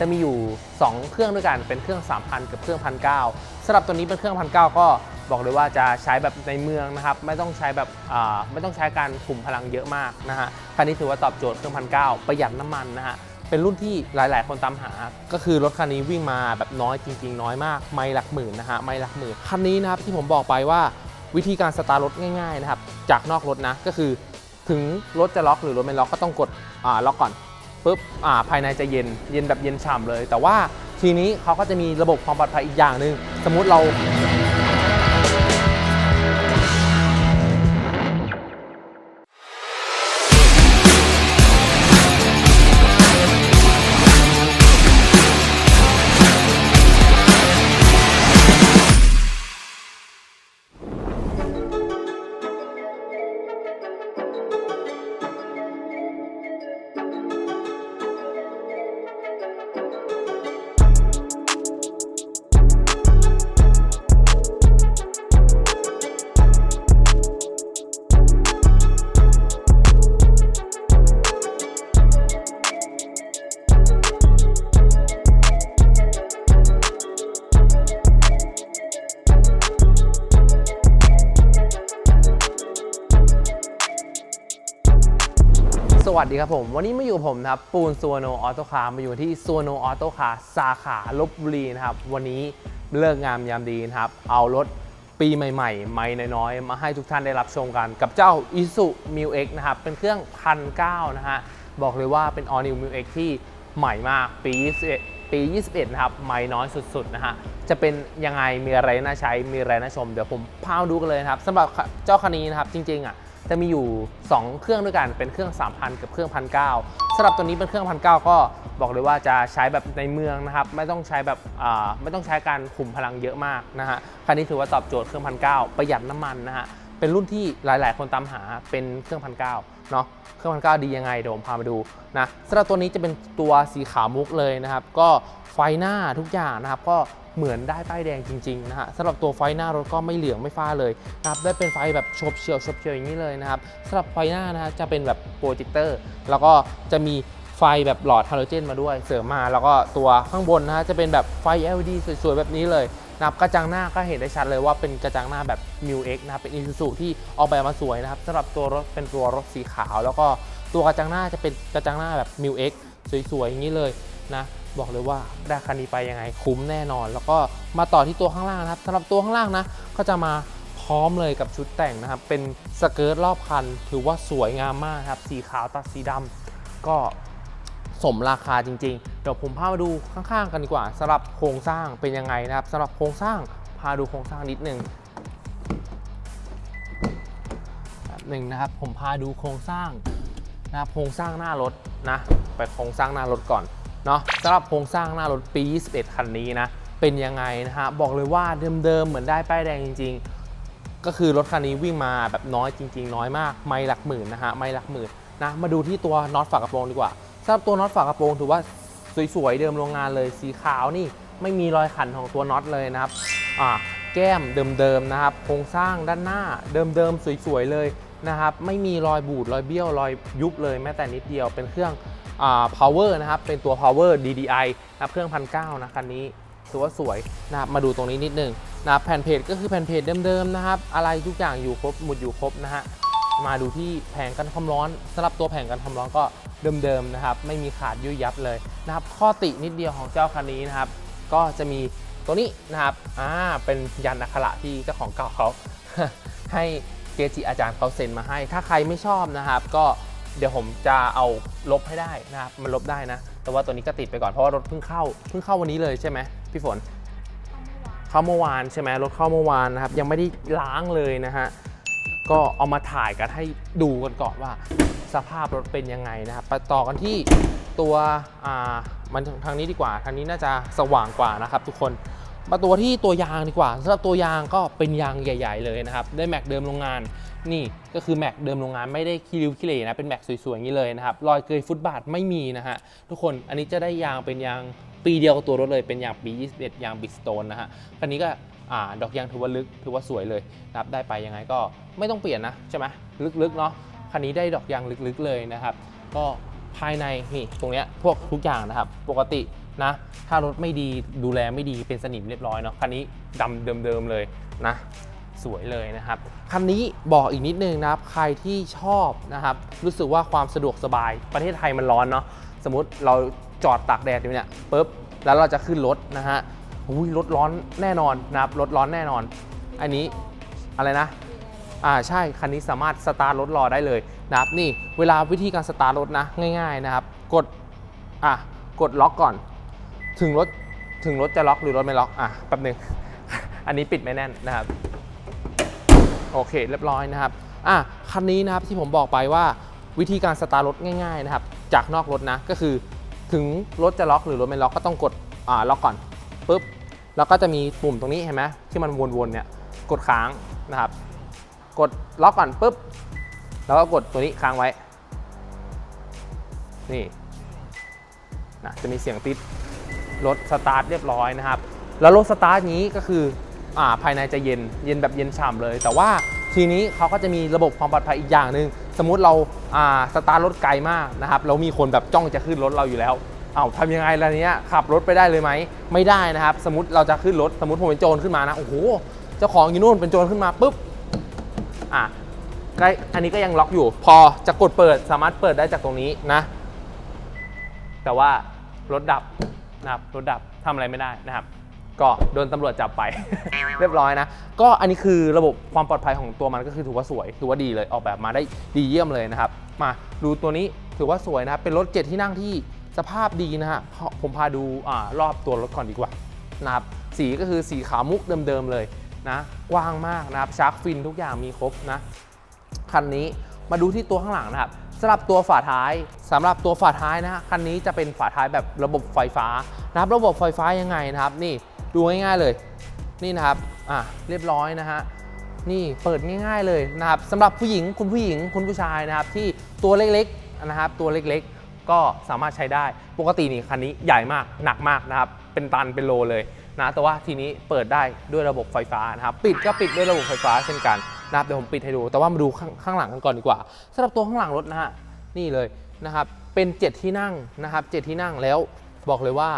จะมีอยู่ 2 เครื่องด้วยกันเป็นเครื่อง 3,000 กับเครื่อง1,900สำหรับตัวนี้เป็นเครื่อง1,900ก็บอกเลยว่าจะใช้แบบในเมืองนะครับ ไม่ต้องใช้แบบไม่ต้องใช้การคุมพลังเยอะมากนะฮะคันนี้ถือว่าตอบโจทย์เครื่อง1,900ประหยัดน้ำมันนะฮะเป็นรุ่นที่หลาย ๆ คนตามหา ก็คือรถคันนี้วิ่งมาแบบน้อยจริง ๆ น้อยมาก ไม่หลักหมื่นนะฮะไม่หลักหมื่นคันนี้นะครับที่ผมบอกไปว่าวิธีการสตาร์ทรถง่าย ๆ นะครับ จากนอกรถนะก็คือถึงรถจะล็อกหรือรถไม่ล็อกก็ต้องกดล็อกก่อน ปุ๊บอ่าภายในจะเย็นเย็นแบบเย็นฉ่ำเลย แต่ว่าทีนี้เขาก็จะมีระบบความปลอดภัยอีกอย่างหนึ่งสมมุติเรา ดีครับผม วันนี้มาอยู่กับผมนะครับปูนซัวโนออโตคาร์มาอยู่ที่ซัวโนออโตคาร์สาขาลบบุรีนะครับ วันนี้เลิกงามยามดีนะครับ เอารถปีใหม่ๆ ไม่น้อยๆ มาให้ทุกท่านได้รับชมกัน กับเจ้า i s u m i l X นะครับ เป็นเครื่องพันเนะฮะ บอกเลยว่าเป็น All New m i l X ที่ใหม่มากปี21ปี 21 นะครับ ไม่น้อยสุดๆ นะฮะ จะเป็นยังไงมีอะไรน่าใช้มีอะไรน่าชม เดี๋ยวผมพามาดูกันเลยนะครับสำหรับเจ้าคันนี้นะครับจริงๆอะ จะมีอยู่ 2 เครื่องด้วยกันเป็นเครื่อง 3,000 กับเครื่อง1,900สำหรับตัวนี้เป็นเครื่อง1,900ก็บอกเลยว่าจะใช้แบบในเมืองนะครับ ไม่ต้องใช้แบบอ่าไม่ต้องใช้การขุมพลังเยอะมากนะฮะคันนี้ถือว่าตอบโจทย์เครื่อง1,900ประหยัดน้ำมันนะฮะ เป็นรุ่นที่หลาย ๆ คนตามหาเป็นเครื่อง1,900เนาะเครื่อง1,900ดียังไงเดี๋ยวผมพามาดูนะสำหรับตัวนี้จะเป็นตัวสีขาวมุกเลยนะครับ ก็ไฟหน้าทุกอย่างนะครับก็เหมือนได้ป้ายแดงจริง ๆ นะฮะสำหรับตัวไฟหน้ารถก็ไม่เหลืองไม่ฟ้าเลยนะครับได้เป็นไฟแบบโฉบเฉียวโฉบเฉียวอย่างนี้เลยนะครับสำหรับไฟหน้านะฮะจะเป็นแบบโปรเจคเตอร์แล้วก็จะมีไฟแบบหลอดฮาโลเจนมาด้วยเสริมมาแล้วก็ตัวข้างบนนะฮะจะเป็นแบบไฟ LED สวยๆแบบนี้เลย นะครับกระจังหน้าก็เห็นได้ชัดเลยว่าเป็นกระจังหน้าแบบ m ิ X นะครับเป็น Isuzu ที่ออกแบบมาสวยนะครับสำหรับตัวรถเป็นตัวรถสีขาว แล้วก็ตัวกระจังหน้าจะเป็นกระจังหน้าแบบ m ิ X สวยๆอย่างนี้เลยนะบอกเลยว่าได้คันนี้ไปยังไงคุ้มแน่นอน แล้วก็มาต่อที่ตัวข้างล่างนะครับสำหรับตัวข้างล่างนะก็จะมาพร้อมเลยกับชุดแต่งนะครับ เป็นสเกิร์ตรอบคัน ถือว่าสวยงามมากครับ สีขาวตัดสีดำก็ สมราคาจริงๆ เดี๋ยวผมพามาดูข้างๆกันดีกว่าสำหรับโครงสร้างเป็นยังไงนะครับสำหรับโครงสร้างพาดูโครงสร้างนิดนึงหนึ่งนะครับผมพาดูโครงสร้างนะครับโครงสร้างหน้ารถนะไปโครงสร้างหน้ารถก่อนเนาะสำหรับโครงสร้างหน้ารถปี 21 คันนี้นะเป็นยังไงนะฮะบอกเลยว่าเดิมๆเหมือนได้ป้ายแดงจริง ๆ ก็คือรถคันนี้วิ่งมาแบบน้อยจริง ๆ น้อยมาก ไม่หลักหมื่นนะฮะไม่หลักหมื่นนะมาดูที่ตัวน็อตฝากระโปรงดีกว่า สำหรับตัวน็อตฝากระโปรงถือว่าสวยๆเดิมโรงงานเลยสีขาวนี่ไม่มีรอยขันของตัวน็อตเลยนะครับแก้มเดิมๆนะครับโครงสร้างด้านหน้าเดิมๆสวยๆเลยนะครับไม่มีรอยบูดรอยเบี้ยวรอยยุบเลยแม้แต่นิดเดียวเป็นเครื่องอ power นะครับเป็นตัว power DDI นะครับเครื่องพันเนะคันนี้ถือว่าสวยนะครับมาดูตรงนี้นิดนึงนะแผ่นเพจก็คือแผ่นเพจเดิมๆนะครับอะไรทุกอย่างอยู่ครบหมดอยู่ครบนะฮะมาดูที่แผงกันความร้อนสำหรับตัวแผงกันความร้อนก็ เดิมๆนะครับ ไม่มีขาดยุ่ยยับเลยนะครับ ข้อตินิดเดียวของเจ้าคันนี้นะครับ ก็จะมีตัวนี้นะครับอ่าเป็นยันอักขระที่เจ้าของเก่าเขาให้เกจิอาจารย์เขาเซ็นมาให้ ถ้าใครไม่ชอบนะครับ ก็เดี๋ยวผมจะเอาลบให้ได้นะครับมันลบได้นะ แต่ว่าตัวนี้ก็ติดไปก่อนเพราะว่ารถเพิ่งเข้าเพิ่งเข้าวันนี้เลยใช่ไหมพี่ฝนเข้าเมื่อวานใช่ไหมรถเข้าเมื่อวานนะครับ ยังไม่ได้ล้างเลยนะฮะก็เอามาถ่ายกันให้ดูกันก่อนว่า สภาพรถเป็นยังไงนะครับไปต่อกันที่ตัวอ่ามันทางนี้ดีกว่า ทางนี้น่าจะสว่างกว่านะครับ ทุกคนมาตัวที่ตัวยางดีกว่าสำหรับตัวยางก็เป็นยางใหญ่ ๆ เลยนะครับได้แม็กเดิมโรงงานนี่ก็คือแม็กเดิมโรงงานไม่ได้คีริวคีเหร่นะเป็นแม็กสวยๆอย่างนี้เลยนะครับรอยเกยฟุตบาทไม่มีนะฮะทุกคนอันนี้จะได้ยางเป็นยางปีเดียวกับตัวรถเลยเป็นยางปี 21 ยางบิ๊กสโตนนะฮะคันนี้ก็อดอกยางถือว่าลึกถือว่าสวยเลยนะครับได้ไปยังไงก็ไม่ต้องเปลี่ยนนะใช่ไหมลึกๆเนาะ คันนี้ได้ดอกยางลึกๆเลยนะครับ ก็ภายในนี่ตรงเนี้ยพวกทุกอย่างนะครับ ปกตินะ ถ้ารถไม่ดีดูแลไม่ดีเป็นสนิมเรียบร้อยเนาะคันนี้ดำเดิมๆเลยนะสวยเลยนะครับ คันนี้บอกอีกนิดนึงนะครับ ใครที่ชอบนะครับ รู้สึกว่าความสะดวกสบาย ประเทศไทยมันร้อนเนาะ สมมติเราจอดตากแดดอยู่เนี่ยปุ๊บ แล้วเราจะขึ้นรถนะฮะอุ้ยรถร้อนแน่นอนนะครับ รถร้อนแน่นอน อันนี้อะไรนะ อ่าใช่คันนี้สามารถสตาร์ทรถรอได้เลยนะครับนี่เวลาวิธีการสตาร์ทรถนะง่าย ๆนะครับ กดอะกดล็อกก่อน ถึงรถถึงรถจะล็อกหรือรถไม่ล็อกอะแป๊บหนึง อันนี้ปิดไม่แน่นนะครับ โอเคเรียบร้อยนะครับอะคันนี้นะครับที่ผมบอกไปว่าวิธีการสตาร์ทรถง่ายๆนะครับ จากนอกรถนะก็คือถึงรถจะล็อกหรือรถไม่ล็อกก็ต้องกดอ่าล็อกก่อนปุ๊บแล้วก็จะมีปุ่มตรงนี้เห็นไหมที่มันวนๆเนี่ยกดค้างนะครับ กดล็อกก่อนปุ๊บ แล้วก็กดตัวนี้ค้างไว้ นี่นะจะมีเสียงติดรถสตาร์ทเรียบร้อยนะครับ แล้วรถสตาร์ทนี้ก็คืออ่าภายในจะเย็นเย็นแบบเย็นฉ่ำเลย แต่ว่าทีนี้เขาก็จะมีระบบความปลอดภัยอีกอย่างหนึ่งสมมุติเราอ่าสตาร์ทรถไกลมากนะครับแล้วมีคนแบบจ้องจะขึ้นรถเราอยู่แล้วเอาทำยังไงล่ะเนี้ยขับรถไปได้เลยไหมไม่ได้นะครับ สมมติเราจะขึ้นรถสมมติผมเป็นโจรขึ้นมานะโอ้โหเจ้าของอยู่นู่นเป็นโจรขึ้นมาปุ๊บ อะก็อันนี้ก็ยังล็อกอยู่ พอจะกดเปิดสามารถเปิดได้จากตรงนี้นะ แต่ว่ารถดับนะครับรถดับทำอะไรไม่ได้นะครับ ก็โดนตำรวจจับไป เรียบร้อยนะ ก็อันนี้คือระบบความปลอดภัยของตัวมันก็คือถือว่าสวย ถือว่าดีเลยออกแบบมาได้ดีเยี่ยมเลยนะครับ มาดูตัวนี้ถือว่าสวยนะครับ เป็นรถเจ็ดที่นั่งที่สภาพดีนะฮะเพราะผมพาดูอ่ารอบตัวรถก่อนดีกว่านะครับสีก็คือสีขาวมุกเดิมๆเลย นะกว้างมากนะครับชาร์กฟินทุกอย่างมีครบนะคันนี้มาดูที่ตัวข้างหลังนะครับสำหรับตัวฝาท้ายสำหรับตัวฝาท้ายนะฮะคันนี้จะเป็นฝาท้ายแบบระบบไฟฟ้านะครับระบบไฟฟ้ายังไงนะครับ นี่ดูง่ายๆเลย นี่นะครับอะเรียบร้อยนะฮะนี่เปิดง่ายๆเลยนะครับสำหรับผู้หญิงคุณผู้หญิงคุณผู้ชายนะครับ ที่ตัวเล็กๆนะครับ ตัวเล็กๆ ก็สามารถใช้ได้ปกตินี่คันนี้ใหญ่มากหนักมากนะครับ เป็นตันเป็นโลเลย นะแต่ว่าทีนี้เปิดได้ด้วยระบบไฟฟ้านะครับปิดก็ปิดด้วยระบบไฟฟ้าเช่นกันนะครับเดี๋ยวผมปิดให้ดู แต่ว่ามาดูข้างข้างหลังกันก่อนดีกว่าสำหรับตัวข้างหลังรถนะฮะนี่เลยนะครับเป็น 7 ที่นั่งนะครับ7ที่นั่งแล้วบอกเลยว่า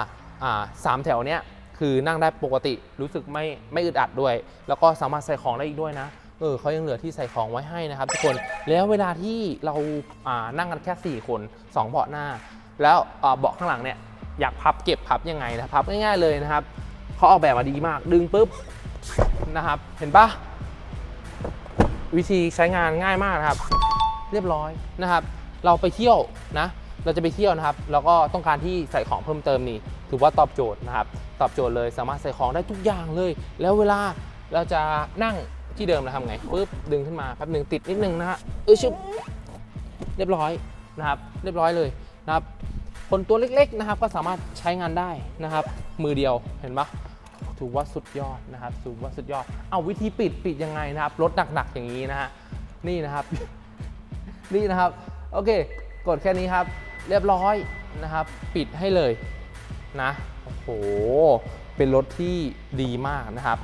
สามแถวเนี้ยคือนั่งได้ปกติรู้สึกไม่ไม่อึดอัดด้วย แล้วก็สามารถใส่ของได้อีกด้วยนะเออเขายังเหลือที่ใส่ของไว้ให้นะครับทุกคนแล้วเวลาที่เราอ่านั่งกันแค่ 4 คน 2 เบาะหน้า แล้วเบาะข้างหลังเนี่ยอยากพับเก็บพับยังไงนะพับง่ายๆเลยนะครับ เขาออกแบบมาดีมาก ดึงปุ๊บนะครับ เห็นปะวิธีใช้งานง่ายมากนะครับ เรียบร้อยนะครับ เราไปเที่ยวนะ เราจะไปเที่ยวนะครับ แล้วก็ต้องการที่ใส่ของเพิ่มเติมนี่ถือว่าตอบโจทย์นะครับ ตอบโจทย์เลยสามารถใส่ของได้ทุกอย่างเลย แล้วเวลาเราจะนั่งที่เดิมเราทำไงปุ๊บดึงขึ้นมาแป๊บหนึ่งติดนิดนึงนะฮะเออชุบเรียบร้อยนะครับ เรียบร้อยเลยนะครับ คนตัวเล็กๆนะครับ ก็สามารถใช้งานได้นะครับ มือเดียวเห็นปะ ถือว่าสุดยอดนะครับถือว่าสุดยอด เอาวิธีปิดปิดยังไงนะครับรถหนักๆอย่างนี้นะฮะนี่นะครับ นี่นะครับโอเค กดแค่นี้ครับ เรียบร้อยนะครับ ปิดให้เลยนะโอ้โหเป็นรถที่ดีมากนะครับ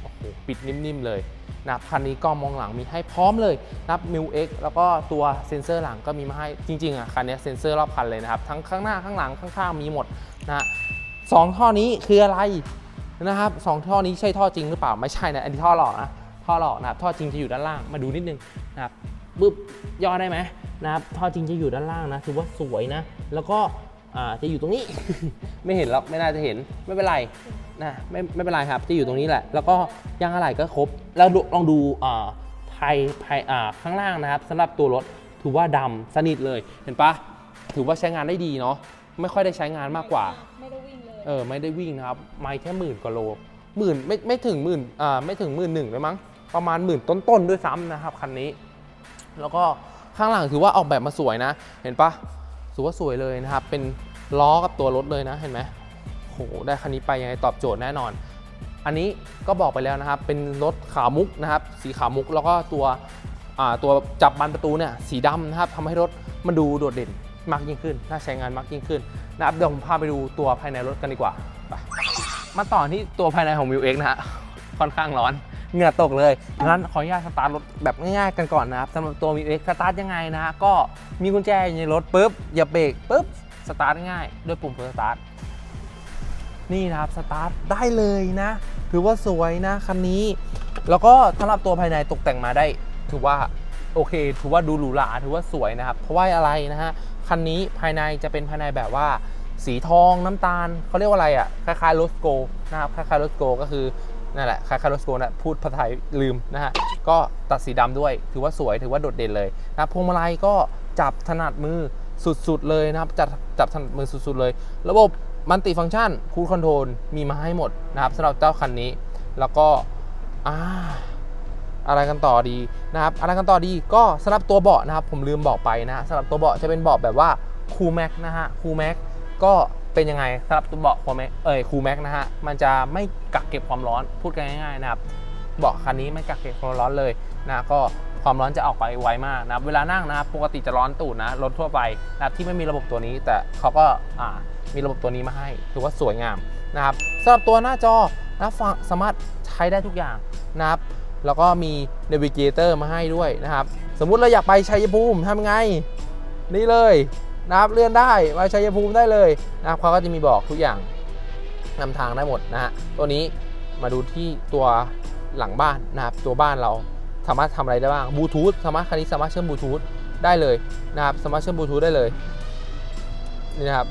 โอ้โหปิดนิ่มๆเลยนะคันนี้กล้องมองหลังมีให้พร้อมเลยนะครับมิวเอ็กแล้วก็ตัวเซ็นเซอร์หลังก็มีมาให้จริงๆอะคันนี้เซ็นเซอร์รอบคันเลยนะครับ ทั้งข้างหน้าข้างหลังข้างๆมีหมดนะฮะสองท่อนี้คืออะไร นะครับสองท่อนี้ใช่ท่อจริงหรือเปล่าไม่ใช่นะอันนี้ท่อหลอกนะท่อหลอกนะครับท่อจริงจะอยู่ด้านล่างมาดูนิดนึงนะครับปึ๊บย่อได้ไหมนะครับท่อจริงจะอยู่ด้านล่างนะถือว่าสวยนะ แล้วก็อ่าจะอยู่ตรงนี้ ไม่เห็นหรอกไม่น่าจะเห็นไม่เป็นไรนะไม่ไม่เป็นไรครับจะอยู่ตรงนี้แหละ แล้วก็ยางอะไหล่ก็ครบแล้วลองดูอ่าภายภายอ่าข้างล่างนะครับสำหรับตัวรถถือว่าดำสนิทเลยเห็นปะถือว่าใช้งานได้ดีเนาะไม่ค่อยได้ใช้งานมากกว่า เออไม่ได้วิ่งนะครับ ไม่แค่หมื่นกว่าโลหมื่นไม่ไม่ถึงหมื่นอ่าไม่ถึงหมื่นหนึ่งเลยมั้งประมาณหมื่นต้นๆด้วยซ้ำนะครับคันนี้ แล้วก็ข้างหลังถือว่าออกแบบมาสวยนะ เห็นปะถือว่าสวยเลยนะครับ เป็นล้อกับตัวรถเลยนะเห็นไหมโหได้คันนี้ไปยังไงตอบโจทย์แน่นอน อันนี้ก็บอกไปแล้วนะครับ เป็นรถขาวมุกนะครับ สีขาวมุกแล้วก็ตัวอ่าตัวจับบานประตูเนี่ยสีดำนะครับทำให้รถมันดูโดดเด่น มากยิ่งขึ้น น่าใช้งานมากยิ่งขึ้นนะครับเดี๋ยวผมพาไปดูตัวภายในรถกันดีกว่าไปมาต่อที่ตัวภายในของ m ิวเอ็กนะฮะค่อนข้างร้อนเหงื่อตกเลยงั้นขออนุญาตสตาร์ทรถแบบง่ายๆกันก่อนนะครับสำหรับตัว m ิวเอ็กสตาร์ทยังไงนะฮะก็มีกุญแจอยู่ในรถปุ๊บอย่าเบรกปุ๊บสตาร์ทง่ายด้วยปุ่มเพื่อสตาร์ทนี่นะครับสตาร์ทได้เลยนะถือว่าสวยนะคันนี้ แล้วก็สำหรับตัวภายในตกแต่งมาได้ ถือว่าโอเค ถือว่าดูหรูหราถือว่าสวยนะครับ เพราะว่าอะไรนะฮะ คันนี้ภายในจะเป็นภายในแบบว่าสีทองน้ำตาลเขาเรียกว่าอะไรอะคล้ายๆโรสโกนะครับคล้ายๆโรสโกก็คือนั่นแหละคล้ายๆโรสโกนะพูดภาษาไทยลืมนะฮะ ก็ตัดสีดำด้วย ถือว่าสวย ถือว่าโดดเด่นเลยนะพวงมาลัยก็จับถนัดมือสุดๆเลยนะครับ จับจับถนัดมือสุดๆเลย ระบบมัลติฟังก์ชันคูลคอนโทรลมีมาให้หมดนะครับสำหรับเจ้าคันนี้ แล้วก็อ่า อะไรกันต่อดีนะครับอะไรกันต่อดีก็สำหรับตัวเบาะนะครับผมลืมบอกไปนะฮะสำหรับตัวเบาะจะเป็นเบาะแบบว่าคูแม็กนะฮะคูแม็กก็เป็นยังไงสำหรับตัวเบาะคูแม็กเอ่ยคูแม็กนะฮะมันจะไม่กักเก็บความร้อนพูดกันง่ายๆนะครับเบาะคันนี้ไม่กักเก็บความร้อนเลยนะก็ความร้อนจะออกไปไวมากนะครับเวลานั่งนะครับปกติจะร้อนตูดนะรถทั่วไปนะที่ไม่มีระบบตัวนี้ แต่เขาก็มีระบบตัวนี้มาให้ถือว่าสวยงามนะครับสำหรับตัวหน้าจอนะฟังสามารถใช้ได้ทุกอย่างนะครับ แล้วก็มี Navigator มาให้ด้วยนะครับ สมมุติเราอยากไปชัยภูมิทำไง นี่เลยนะครับเลื่อนได้ไปชัยภูมิได้เลยนะครับเขาก็จะมีบอกทุกอย่างนำทางได้หมดนะฮะตัวนี้มาดูที่ตัวหลังบ้านนะครับ ตัวบ้านเราสามารถทำอะไรได้บ้างบลูทูธสามารถคันนี้สามารถเชื่อมบลูทูธได้เลยนะครับ สามารถเชื่อมบลูทูธได้เลยนี่นะครับ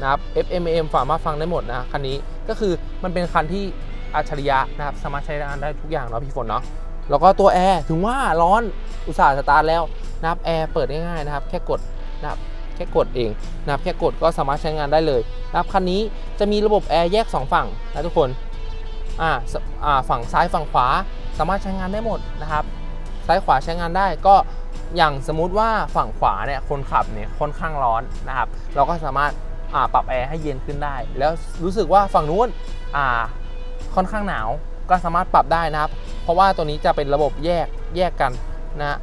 นะครับ FM AM สามารถฟังได้หมดนะคันนี้ก็คือมันเป็นคันที่ อัจฉริยะนะครับสามารถใช้งานได้ทุกอย่างเนาะพี่ฝนเนาะแล้วก็ตัวแอร์ถึงว่าร้อนอุตส่าห์สตาร์ทแล้วนะครับแอร์เปิดง่ายๆนะครับ แค่กดนะครับแค่กดเองนะครับแค่กดก็สามารถใช้งานได้เลยนะครับคันนี้จะมีระบบแอร์แยก 2 ฝั่งนะทุกคนอ่าอ่าฝั่งซ้ายฝั่งขวาสามารถใช้งานได้หมดนะครับ ซ้ายขวาใช้งานได้ก็อย่างสมมุติว่าฝั่งขวาเนี่ยคนขับเนี่ยค่อนข้างร้อนนะครับ เราก็สามารถอ่าปรับแอร์ให้เย็นขึ้นได้ แล้วรู้สึกว่าฝั่งนู้นอ่า ค่อนข้างหนาวก็สามารถปรับได้นะครับ เพราะว่าตัวนี้จะเป็นระบบแยกแยกกันนะ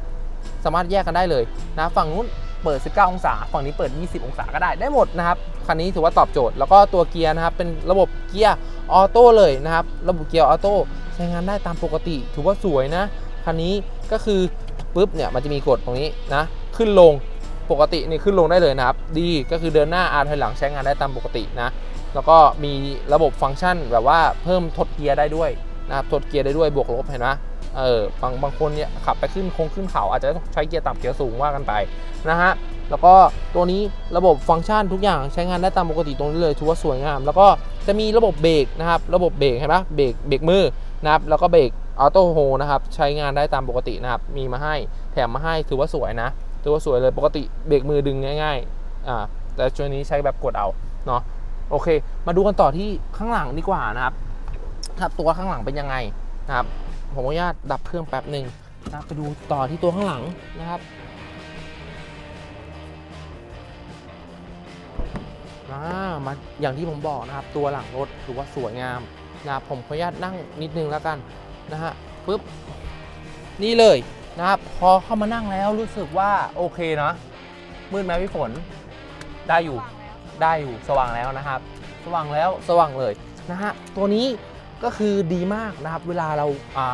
สามารถแยกกันได้เลยนะฝั่งนู้นเปิด 19 องศา ฝั่งนี้เปิด 20 องศาก็ได้ได้หมดนะครับคันนี้ถือว่าตอบโจทย์แล้วก็ตัวเกียร์นะครับเป็นระบบเกียร์ออโต้เลยนะครับ ระบบเกียร์ออโต้ใช้งานได้ตามปกติ ถือว่าสวยนะคันนี้ก็คือปุ๊บเนี่ยมันจะมีกดตรงนี้นะขึ้นลงปกตินี่ขึ้นลงได้เลยนะครับ ดีก็คือเดินหน้าอาถอยหลังใช้งานได้ตามปกตินะ แล้วก็มีระบบฟังก์ชันแบบว่าเพิ่มทดเกียร์ได้ด้วยนะครับทดเกียร์ได้ด้วยบวกลบเห็นไหมเออบางบางคนเนี่ยขับไปขึ้นโค้งขึ้นเขาอาจจะใช้เกียร์ต่ำเกียร์สูงว่ากันไปนะฮะแล้วก็ตัวนี้ระบบฟังก์ชันทุกอย่างใช้งานได้ตามปกติตรงนี้เลยถือว่าสวยงาม แล้วก็จะมีระบบเบรกนะครับ ระบบเบรกเห็นไหมเบรกเบรกมือนะครับแล้วก็เบรกออโต้โฮนะครับใช้งานได้ตามปกตินะครับมีมาให้แถมมาให้ถือว่าสวยนะถือว่าสวยเลยปกติเบรกมือดึงง่ายๆอ่าแต่ช่วงนี้ใช้แบบกดเอาเนาะ โอเค มาดูกันต่อที่ข้างหลังดีกว่านะครับครับตัวข้างหลังเป็นยังไงนะครับผมขออนุญาตดับเครื่องแป๊บหนึ่งนะไปดูต่อที่ตัวข้างหลังนะครับอ่ามาอย่างที่ผมบอกนะครับ ตัวหลังรถถือว่าสวยงามนะครับผมขออนุญาตนั่งนิดนึงแล้วกันนะฮะปึ๊บนี่เลยนะครับ พอเข้ามานั่งแล้วรู้สึกว่าโอเคนะมืดไหมพี่ฝนได้อยู่ ได้อยู่สว่างแล้วนะครับ สว่างแล้วสว่างเลยนะฮะตัวนี้ก็คือดีมากนะครับ เวลาเรา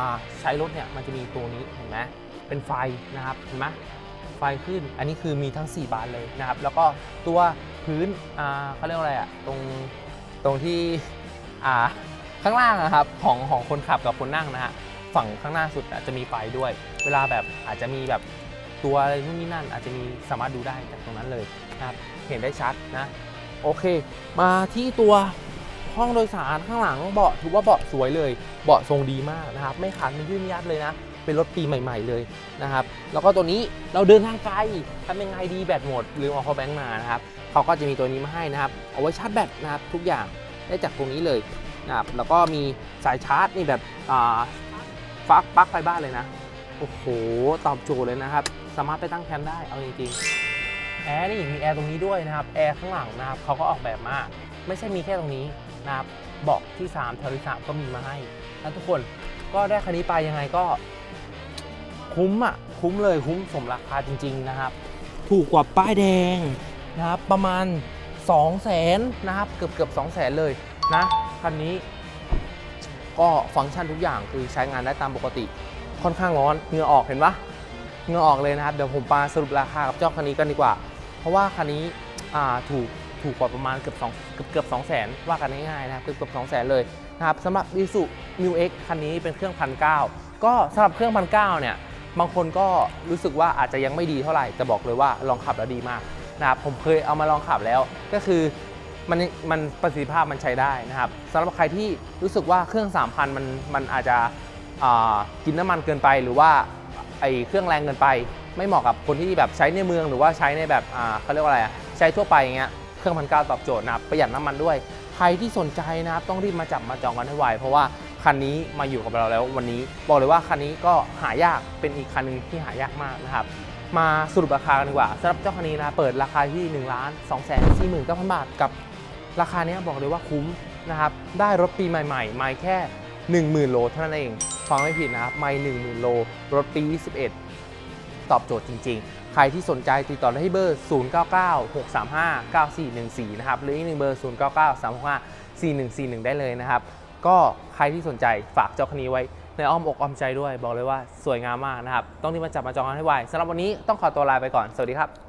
าใช้รถเนี่ยมันจะมีตัวนี้เห็นไหมเป็นไฟนะครับเห็นไหมไฟขึ้นอันนี้คือมีทั้ง 4 บานเลยนะครับ แล้วก็ตัวพื้นอ่าเขาเรียกว่าอะไรอะตรงตรงที่อ่าข้างล่างนะครับของของคนขับกับคนนั่งนะฮะฝั่งข้างหน้าสุดจะมีไฟด้วย เวลาแบบอาจจะมีแบบตัวอะไรนู่นนี่นั่น อาจจะมีสามารถดูได้จากตรงนั้นเลยนะครับเห็นได้ชัดนะ โอเค มาที่ตัวห้องโดยสารข้างหลังเบาะถือว่าเบาะสวยเลย เบาะทรงดีมากนะครับ ไม่ขาดไม่ยื่นยัดเลยนะ เป็นรถปีใหม่ ๆเลยนะครับ แล้วก็ตัวนี้เราเดินทางไกลทำยังไงดีแบตหมดหรือเอา power bank มานะครับเขาก็จะมีตัวนี้มาให้นะครับ เอาไว้ชาร์จแบตนะครับทุกอย่างได้จากตรงนี้เลยนะครับ แล้วก็มีสายชาร์จนี่แบบอ่าฟักปลั๊กไฟบ้านเลยนะ โอ้โห ตอบโจทย์เลยนะครับ สามารถไปตั้งแคมป์ได้ เอาจริงๆ แอร์นี่มีแอร์ตรงนี้ด้วยนะครับแอร์ข้างหลังนะครับเขาก็ออกแบบมาไม่ใช่มีแค่ตรงนี้นะครับเบาะที่3แถวที่3ก็มีมาให้นะทุกคนก็ได้คันนี้ไปยังไงก็คุ้มอะคุ้มเลยคุ้มสมราคาจริง ๆนะครับ ถูกกว่าป้ายแดงนะครับประมาณ 2 0 0แสนนะครับเกือบเกือบ2 0 0แสนเลยนะคันนี้ก็ฟังก์ชันทุกอย่างคือใช้งานได้ตามปกติค่อนข้างร้อนเหงื่อออกเห็นปะเหงื่อออกเลยนะครับ เดี๋ยวผมปาสรุปราคากับเจ้าคันนี้กันดีกว่า เพราะว่าคันนี้ถูกถูกกว่าประมาณเกือบ2เกือบเกือบ2แสนว่ากันง่ายๆนะครับเกือบเกือบ2แสนเลยนะครับสำหรับ i s u m u x คันนี้เป็นเครื่องพันเก็สำหรับเครื่องพันเเนี่ยบางคนก็รู้สึกว่าอาจจะยังไม่ดีเท่าไหร่แต่บอกเลยว่าลองขับแล้วดีมากนะครับผมเคยเอามาลองขับแล้ว ก็คือมันมันประสิทธิภาพมันใช้ได้นะครับสำหรับใครที่รู้สึกว่าเครื่อง 3,000 มันมันอาจจะกินน้ำมันเกินไป หรือว่าไอเครื่องแรงเกินไป ไม่เหมาะกับคนที่แบบใช้ในเมืองหรือว่าใช้ในแบบอ่าเขาเรียกว่าอะไรอะใช้ทั่วไปอย่างเงี้ยเครื่องพันเก้าตอบโจทย์นะครับประหยัดน้ำมันด้วย ใครที่สนใจนะครับต้องรีบมาจับมาจองกันให้ไวเพราะว่าคันนี้มาอยู่กับเราแล้ววันนี้ บอกเลยว่าคันนี้ก็หายากเป็นอีกคันหนึ่งที่หายากมากนะครับมาสรุปราคากันดีกว่าสำหรับเจ้าคันนี้นะเปิดราคาที่1นึ่งล้านสองแสนสี่หมื่นเก้าพันบาทกับราคาเนี้ยบอกเลยว่าคุ้มนะครับได้รถปีใหม่ๆไม่แค่ 10,000 โลเท่านั้นเองฟังไม่ผิดนะครับไม่10,000 โลรถปี 21 ตอบโจทย์จริง ๆ ใครที่สนใจติดต่อได้ที่เบอร์ 0996359414 นะครับ หรืออีกหนึ่งเบอร์ 0993654141 ได้เลยนะครับ ก็ใครที่สนใจฝากเจ้าคันนี้ไว้ในอ้อมอกอ้อมใจด้วย บอกเลยว่าสวยงามมากนะครับ ต้องรีบมาจับมาจองกันให้ไวสำหรับวันนี้ต้องขอตัวลาไปก่อน สวัสดีครับ